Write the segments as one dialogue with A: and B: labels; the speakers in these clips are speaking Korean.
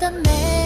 A: 的美。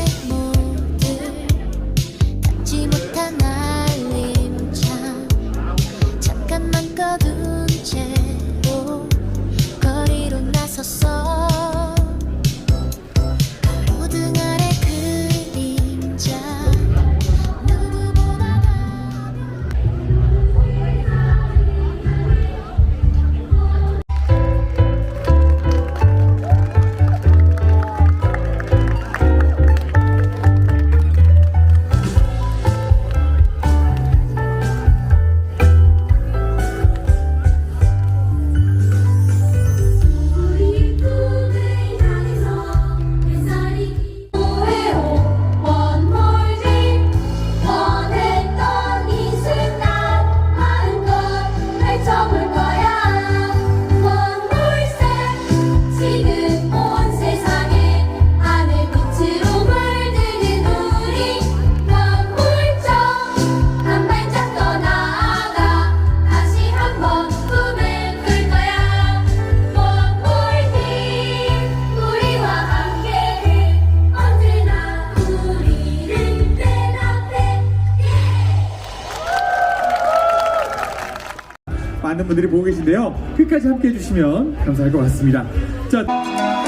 B: 많은 분들이 보고 계신데요. 끝까지 함께 해주시면 감사할 것 같습니다. 자.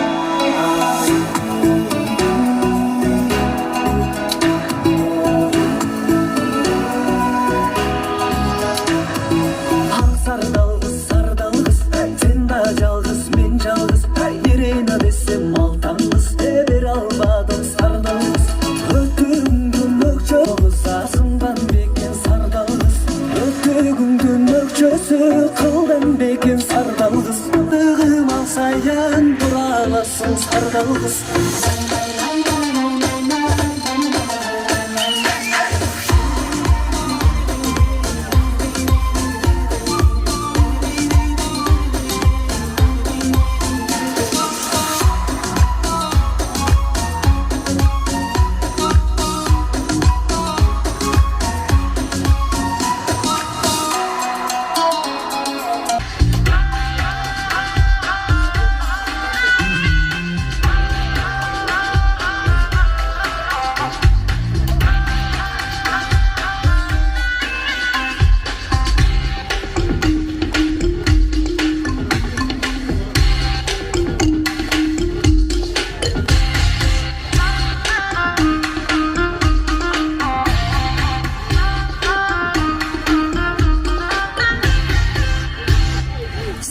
C: sayan buralasın sardalısın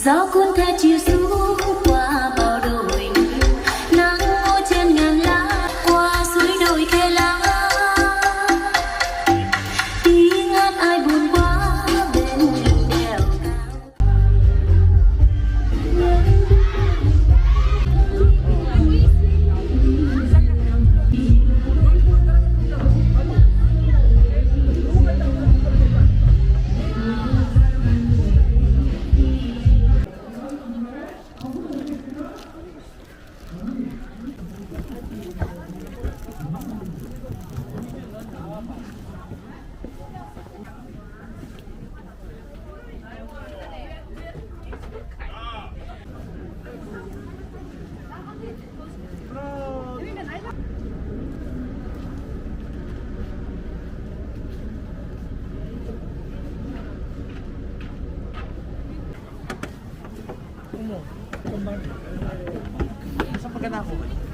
D: do cuốn theo chiều xuống. Saan
E: pagkana ako?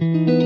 E: Thank you.